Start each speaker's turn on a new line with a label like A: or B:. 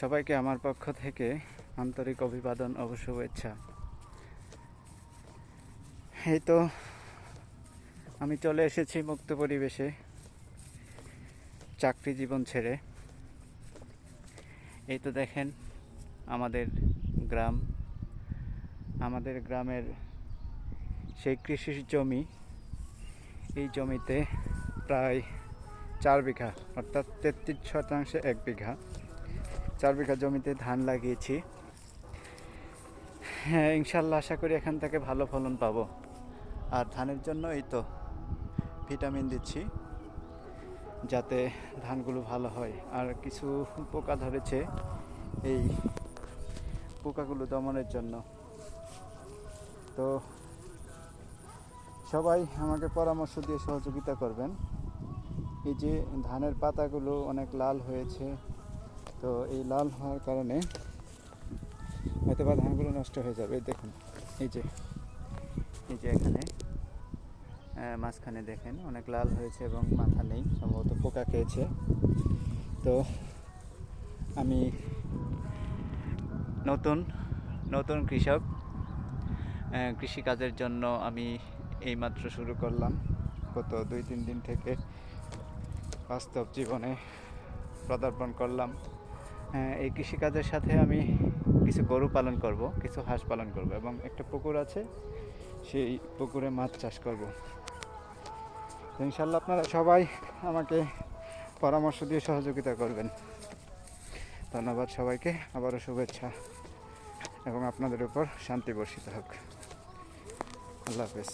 A: সবাইকে আমার পক্ষ থেকে আন্তরিক অভিবাদন ও শুভেচ্ছা। এই তো আমি চলে এসেছি মুক্ত পরিবেশে চাকরি জীবন ছেড়ে। এই তো দেখেন আমাদের গ্রাম। আমাদের গ্রামের সেই কৃষি জমি, এই জমিতে প্রায় চার বিঘা, অর্থাৎ তেত্রিশ শতাংশে এক বিঘা। চার বিঘা জমিতে ধান লাগিয়েছি। হ্যাঁ ইনশাল্লাহ আশা করি এখান থেকে ভালো ফলন পাবো। আর ধানের জন্য এই তো ভিটামিন দিচ্ছি, যাতে ধানগুলো ভালো হয়। আর কিছু পোকা ধরেছে এই পোকাগুলো দমনের জন্য। তো সবাই আমাকে পরামর্শ দিয়ে সহযোগিতা করবেন। এই যে ধানের পাতাগুলো অনেক লাল হয়েছে তো এই লাল হওয়ার কারণে হয়তো বা ধানগুলো নষ্ট হয়ে যাবে। দেখুন, এই যে এই যে এখানে মাঝখানে দেখেন অনেক লাল হয়েছে এবং মাথা নেই, সম্ভবত পোকা খেয়েছে। তো আমি নতুন নতুন কৃষক কৃষিকাজের জন্য আমি এইমাত্র শুরু করলাম। গত দুই, তিন দিন থেকে বাস্তব জীবনে পদার্পণ করলাম। এই কৃষিকাজের সাথে আমি কিছু গরু পালন করব, কিছু হাঁস পালন করব এবং একটা পুকুর আছে, সেই পুকুরে মাছ চাষ করব। ইনশাল্লাহ আপনারা সবাই আমাকে পরামর্শ দিয়ে সহযোগিতা করবেন। ধন্যবাদ সবাইকে, আবারও শুভেচ্ছা এবং আপনাদের উপর শান্তি বর্ষিত হোক। আল্লাহ হাফেজ।